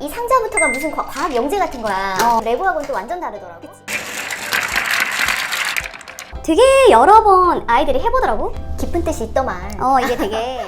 이 상자부터가 무슨 과, 학 영재 같은 거야. 어. 레고하고는 또 완전 다르더라고. 그치? 되게 여러 번 아이들이 해보더라고. 깊은 뜻이 있더만. 어, 이게 되게.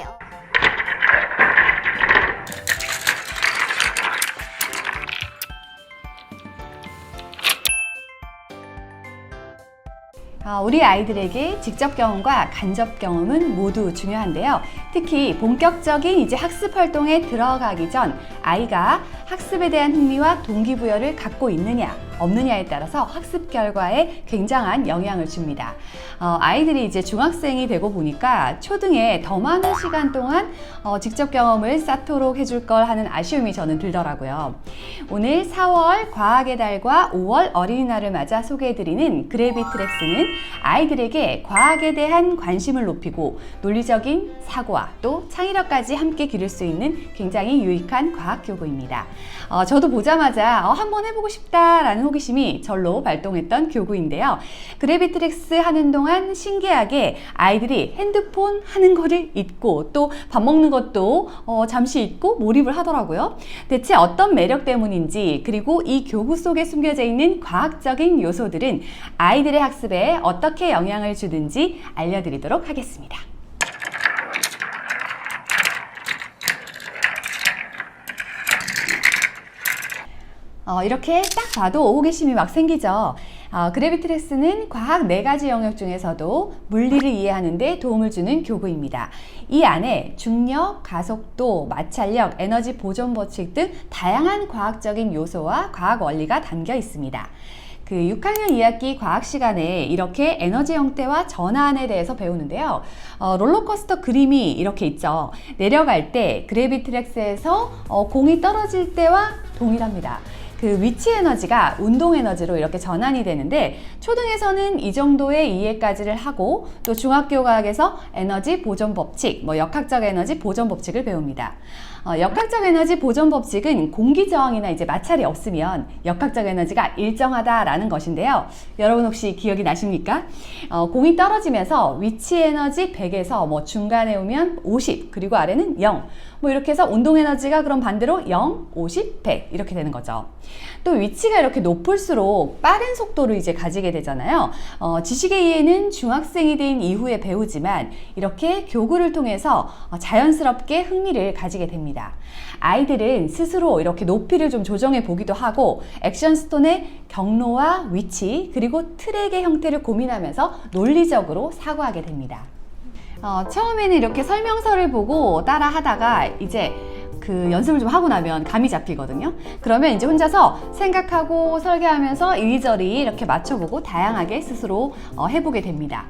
우리 아이들에게 직접 경험과 간접 경험은 모두 중요한데요. 특히 본격적인 이제 학습 활동에 들어가기 전 아이가 학습에 대한 흥미와 동기부여를 갖고 있느냐, 없느냐에 따라서 학습 결과에 굉장한 영향을 줍니다. 어, 아이들이 이제 중학생이 되고 보니까 초등에 더 많은 시간 동안 어, 직접 경험을 쌓도록 해줄 걸 하는 아쉬움이 저는 들더라고요. 오늘 4월 과학의 달과 5월 어린이날을 맞아 소개해드리는 그래비트렉스는 아이들에게 과학에 대한 관심을 높이고 논리적인 사고와 또 창의력까지 함께 기를 수 있는 굉장히 유익한 과학 교구입니다. 어, 저도 보자마자 어, 한번 해보고 싶다라는 호기심이 절로 발동했던 교구인데요. 그래비트렉스 하는 동안 신기하게 아이들이 핸드폰 하는 거를 잊고 또 밥 먹는 것도 어, 잠시 잊고 몰입을 하더라고요. 대체 어떤 매력 때문인지 그리고 이 교구 속에 숨겨져 있는 과학적인 요소들은 아이들의 학습에 어떻게 영향을 주든지 알려드리도록 하겠습니다. 어, 이렇게 딱 봐도 호기심이 막 생기죠. 어, 그래비트렉스는 과학 네 가지 영역 중에서도 물리를 이해하는데 도움을 주는 교구입니다. 이 안에 중력, 가속도, 마찰력, 에너지 보존 법칙 등 다양한 과학적인 요소와 과학 원리가 담겨 있습니다. 그 6학년 2학기 과학 시간에 이렇게 에너지 형태와 전환에 대해서 배우는데요. 어, 롤러코스터 그림이 이렇게 있죠. 내려갈 때 그래비트렉스에서 어, 공이 떨어질 때와 동일합니다. 그 위치 에너지가 운동 에너지로 이렇게 전환이 되는데 초등에서는 이 정도의 이해까지를 하고 또 중학교 과학에서 에너지 보존 법칙, 뭐 역학적 에너지 보존 법칙을 배웁니다. 어, 역학적 에너지 보존 법칙은 공기 저항이나 이제 마찰이 없으면 역학적 에너지가 일정하다라는 것인데요. 여러분 혹시 기억이 나십니까? 어, 공이 떨어지면서 위치 에너지 100에서 뭐 중간에 오면 50 그리고 아래는 0. 뭐 이렇게 해서 운동 에너지가 그럼 반대로 0, 50, 100 이렇게 되는 거죠. 또 위치가 이렇게 높을수록 빠른 속도를 이제 가지게 되잖아요. 어, 지식의 이해는 중학생이 된 이후에 배우지만 이렇게 교구를 통해서 어, 자연스럽게 흥미를 가지게 됩니다. 아이들은 스스로 이렇게 높이를 좀 조정해 보기도 하고 액션 스톤의 경로와 위치 그리고 트랙의 형태를 고민하면서 논리적으로 사고하게 됩니다. 어, 처음에는 이렇게 설명서를 보고 따라 하다가 이제 그 연습을 좀 하고 나면 감이 잡히거든요. 그러면 이제 혼자서 생각하고 설계하면서 이리저리 이렇게 맞춰보고 다양하게 스스로 어, 해보게 됩니다.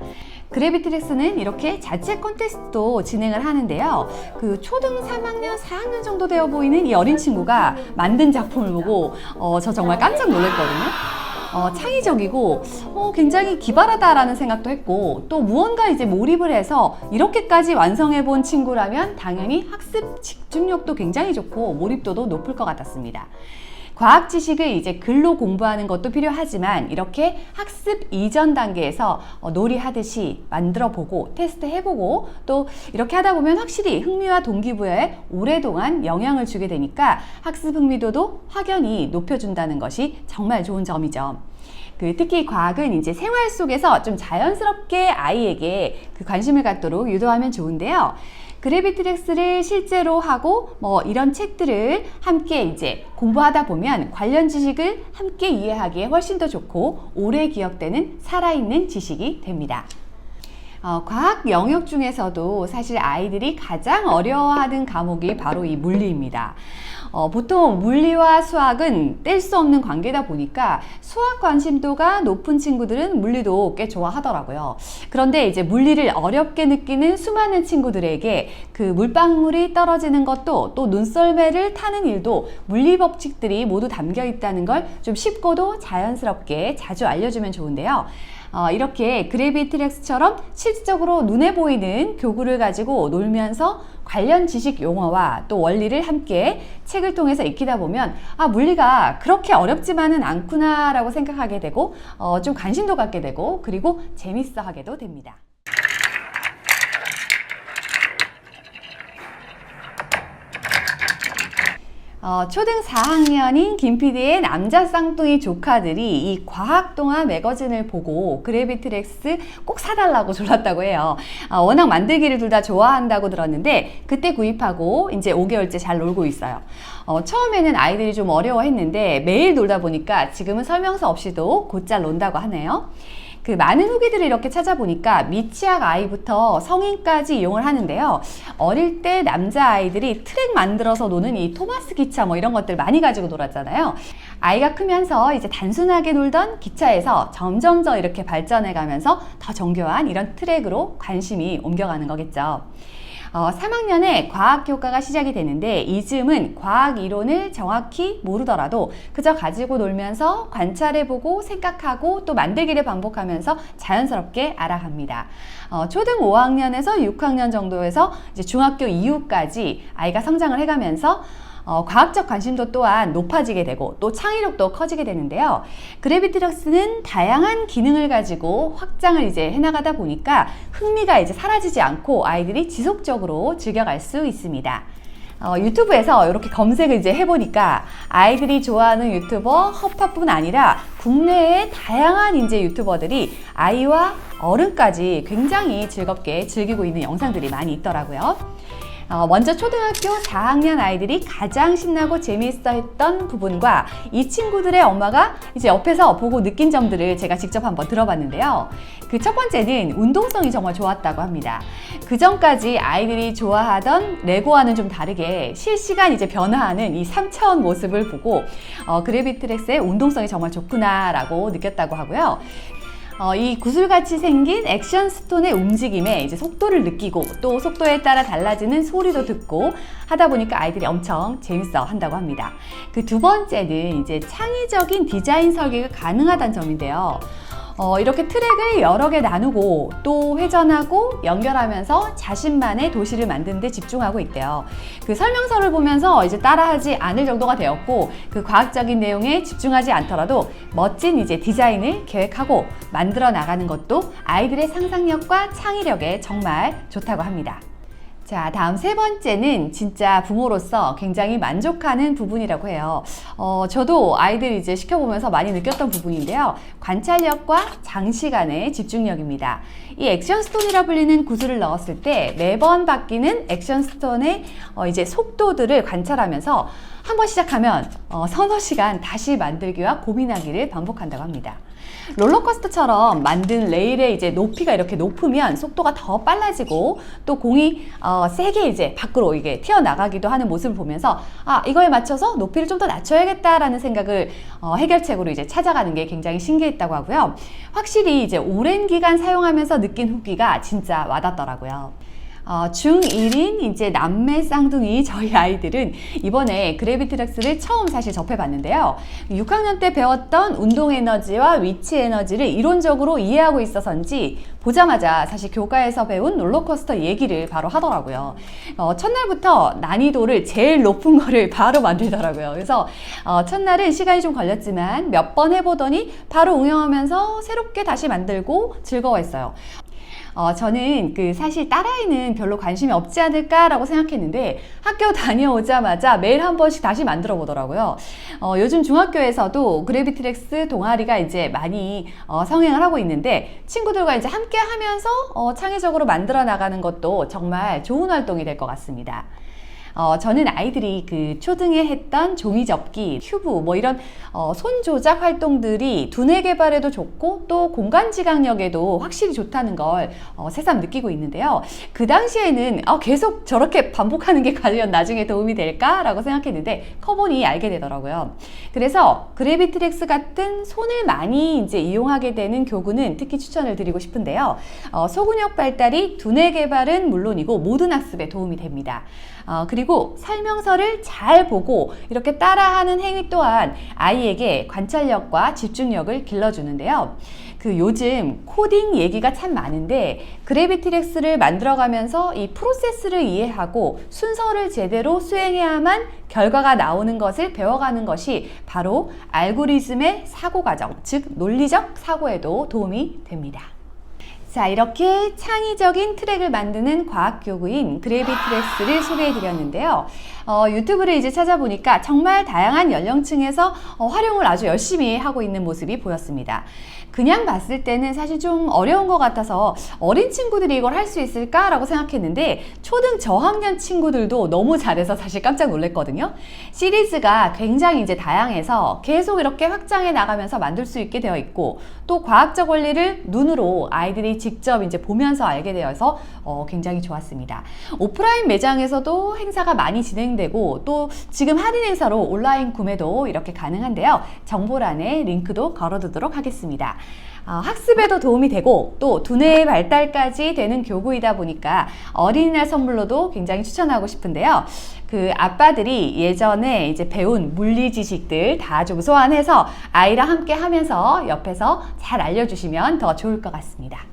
그래비트렉스는 이렇게 자체 콘테스트도 진행을 하는데요. 그 초등 3학년, 4학년 정도 되어 보이는 이 어린 친구가 만든 작품을 보고 어, 저 정말 깜짝 놀랐거든요. 어, 창의적이고 어, 굉장히 기발하다라는 생각도 했고 또 무언가 이제 몰입을 해서 이렇게까지 완성해 본 친구라면 당연히 학습 집중력도 굉장히 좋고 몰입도도 높을 것 같았습니다. 과학 지식을 이제 글로 공부하는 것도 필요하지만 이렇게 학습 이전 단계에서 어, 놀이하듯이 만들어 보고 테스트 해보고 또 이렇게 하다 보면 확실히 흥미와 동기부여에 오랫동안 영향을 주게 되니까 학습 흥미도도 확연히 높여준다는 것이 정말 좋은 점이죠. 그 특히 과학은 이제 생활 속에서 좀 자연스럽게 아이에게 그 관심을 갖도록 유도하면 좋은데요. 그래비트렉스를 실제로 하고 뭐 이런 책들을 함께 이제 공부하다 보면 관련 지식을 함께 이해하기에 훨씬 더 좋고 오래 기억되는 살아있는 지식이 됩니다. 어, 과학 영역 중에서도 사실 아이들이 가장 어려워하는 과목이 바로 이 물리입니다. 어, 보통 물리와 수학은 뗄 수 없는 관계다 보니까 수학 관심도가 높은 친구들은 물리도 꽤 좋아하더라고요. 그런데 이제 물리를 어렵게 느끼는 수많은 친구들에게 그 물방울이 떨어지는 것도 또 눈썰매를 타는 일도 물리 법칙들이 모두 담겨 있다는 걸 좀 쉽고도 자연스럽게 자주 알려주면 좋은데요. 어, 이렇게 그래비트렉스처럼 실질적으로 눈에 보이는 교구를 가지고 놀면서 관련 지식 용어와 또 원리를 함께 책을 통해서 익히다 보면 아 물리가 그렇게 어렵지만은 않구나라고 생각하게 되고 어, 좀 관심도 갖게 되고 그리고 재밌어 하게도 됩니다. 어, 초등 4학년인 김PD의 남자 쌍둥이 조카들이 이 과학동화 매거진을 보고 그래비트렉스 꼭 사달라고 졸랐다고 해요. 어, 워낙 만들기를 둘 다 좋아한다고 들었는데 그때 구입하고 이제 5개월째 잘 놀고 있어요. 어, 처음에는 아이들이 좀 어려워했는데 매일 놀다 보니까 지금은 설명서 없이도 곧잘 논다고 하네요. 그 많은 후기들을 이렇게 찾아보니까 미취학 아이부터 성인까지 이용을 하는데요. 어릴 때 남자 아이들이 트랙 만들어서 노는 이 토마스 기차 뭐 이런 것들 많이 가지고 놀았잖아요. 아이가 크면서 이제 단순하게 놀던 기차에서 점점 더 이렇게 발전해 가면서 더 정교한 이런 트랙으로 관심이 옮겨가는 거겠죠. 어, 3학년에 과학 교과가 시작이 되는데 이즈음은 과학 이론을 정확히 모르더라도 그저 가지고 놀면서 관찰해보고 생각하고 또 만들기를 반복하면서 자연스럽게 알아갑니다. 어, 초등 5학년에서 6학년 정도에서 이제 중학교 이후까지 아이가 성장을 해가면서 어, 과학적 관심도 또한 높아지게 되고 또 창의력도 커지게 되는데요. 그래비트럭스는 다양한 기능을 가지고 확장을 이제 해나가다 보니까 흥미가 이제 사라지지 않고 아이들이 지속적으로 즐겨갈 수 있습니다. 어, 유튜브에서 이렇게 검색을 이제 해보니까 아이들이 좋아하는 유튜버 허파뿐 아니라 국내의 다양한 이제 유튜버들이 아이와 어른까지 굉장히 즐겁게 즐기고 있는 영상들이 많이 있더라고요. 어, 먼저 초등학교 4학년 아이들이 가장 신나고 재미있어 했던 부분과 이 친구들의 엄마가 이제 옆에서 보고 느낀 점들을 제가 직접 한번 들어봤는데요. 그 첫 번째는 운동성이 정말 좋았다고 합니다. 그 전까지 아이들이 좋아하던 레고와는 좀 다르게 실시간 이제 변화하는 이 3차원 모습을 보고 어, 그래비트렉스의 운동성이 정말 좋구나라고 느꼈다고 하고요. 어, 이 구슬같이 생긴 액션 스톤의 움직임에 이제 속도를 느끼고 또 속도에 따라 달라지는 소리도 듣고 하다 보니까 아이들이 엄청 재밌어 한다고 합니다. 그 두 번째는 이제 창의적인 디자인 설계가 가능하다는 점인데요. 어, 이렇게 트랙을 여러 개 나누고 또 회전하고 연결하면서 자신만의 도시를 만드는 데 집중하고 있대요. 그 설명서를 보면서 이제 따라하지 않을 정도가 되었고 그 과학적인 내용에 집중하지 않더라도 멋진 이제 디자인을 계획하고 만들어 나가는 것도 아이들의 상상력과 창의력에 정말 좋다고 합니다. 자, 다음 세 번째는 진짜 부모로서 굉장히 만족하는 부분이라고 해요. 어, 저도 아이들 이제 시켜보면서 많이 느꼈던 부분인데요. 관찰력과 장시간의 집중력입니다. 이 액션 스톤이라 불리는 구슬을 넣었을 때 매번 바뀌는 액션 스톤의 어, 이제 속도들을 관찰하면서 한번 시작하면 어, 서너 시간 다시 만들기와 고민하기를 반복한다고 합니다. 롤러코스터처럼 만든 레일의 이제 높이가 이렇게 높으면 속도가 더 빨라지고 또 공이 어, 세게 이제 밖으로 이게 튀어나가기도 하는 모습을 보면서 아 이거에 맞춰서 높이를 좀 더 낮춰야겠다라는 생각을 어, 해결책으로 이제 찾아가는 게 굉장히 신기했다고 하고요. 확실히 이제 오랜 기간 사용하면서 느낀 후기가 진짜 와닿더라고요. 어, 중1인 이제 남매 쌍둥이 저희 아이들은 이번에 그래비트렉스를 처음 사실 접해봤는데요. 6학년 때 배웠던 운동 에너지와 위치 에너지를 이론적으로 이해하고 있어서인지 보자마자 사실 교과에서 배운 롤러코스터 얘기를 바로 하더라고요. 어, 첫날부터 난이도를 제일 높은 거를 바로 만들더라고요. 그래서 어, 첫날은 시간이 좀 걸렸지만 몇 번 해보더니 바로 응용하면서 새롭게 다시 만들고 즐거워했어요. 어, 저는 그 사실 딸아이는 별로 관심이 없지 않을까라고 생각했는데 학교 다녀오자마자 매일 한 번씩 다시 만들어 보더라고요. 어, 요즘 중학교에서도 그래비트렉스 동아리가 이제 많이 어, 성행을 하고 있는데 친구들과 이제 함께 하면서 어, 창의적으로 만들어 나가는 것도 정말 좋은 활동이 될 것 같습니다. 어, 저는 아이들이 그 초등에 했던 종이 접기, 큐브 뭐 이런 어, 손 조작 활동들이 두뇌 개발에도 좋고 또 공간 지각력에도 확실히 좋다는 걸 어, 새삼 느끼고 있는데요. 그 당시에는 어, 계속 저렇게 반복하는 게 과연 나중에 도움이 될까라고 생각했는데 커보니 알게 되더라고요. 그래서 그래비트렉스 같은 손을 많이 이제 이용하게 되는 교구는 특히 추천을 드리고 싶은데요. 어, 소근육 발달이 두뇌 개발은 물론이고 모든 학습에 도움이 됩니다. 어, 그리고 설명서를 잘 보고 이렇게 따라하는 행위 또한 아이에게 관찰력과 집중력을 길러주는데요. 그 요즘 코딩 얘기가 참 많은데 그래비티렉스를 만들어가면서 이 프로세스를 이해하고 순서를 제대로 수행해야만 결과가 나오는 것을 배워가는 것이 바로 알고리즘의 사고 과정, 즉 논리적 사고에도 도움이 됩니다. 자, 이렇게 창의적인 트랙을 만드는 과학 교구인 그래비트렉스를 소개해 드렸는데요. 어, 유튜브를 이제 찾아보니까 정말 다양한 연령층에서 어, 활용을 아주 열심히 하고 있는 모습이 보였습니다. 그냥 봤을 때는 사실 좀 어려운 것 같아서 어린 친구들이 이걸 할 수 있을까라고 생각했는데 초등 저학년 친구들도 너무 잘해서 사실 깜짝 놀랐거든요. 시리즈가 굉장히 이제 다양해서 계속 이렇게 확장해 나가면서 만들 수 있게 되어 있고 또 과학적 원리를 눈으로 아이들이 직접 이제 보면서 알게 되어서 어, 굉장히 좋았습니다. 오프라인 매장에서도 행사가 많이 진행되고 또 지금 할인 행사로 온라인 구매도 이렇게 가능한데요. 정보란에 링크도 걸어두도록 하겠습니다. 어, 학습에도 도움이 되고 또 두뇌의 발달까지 되는 교구이다 보니까 어린이날 선물로도 굉장히 추천하고 싶은데요. 그 아빠들이 예전에 이제 배운 물리 지식들 다 좀 소환해서 아이랑 함께 하면서 옆에서 잘 알려주시면 더 좋을 것 같습니다.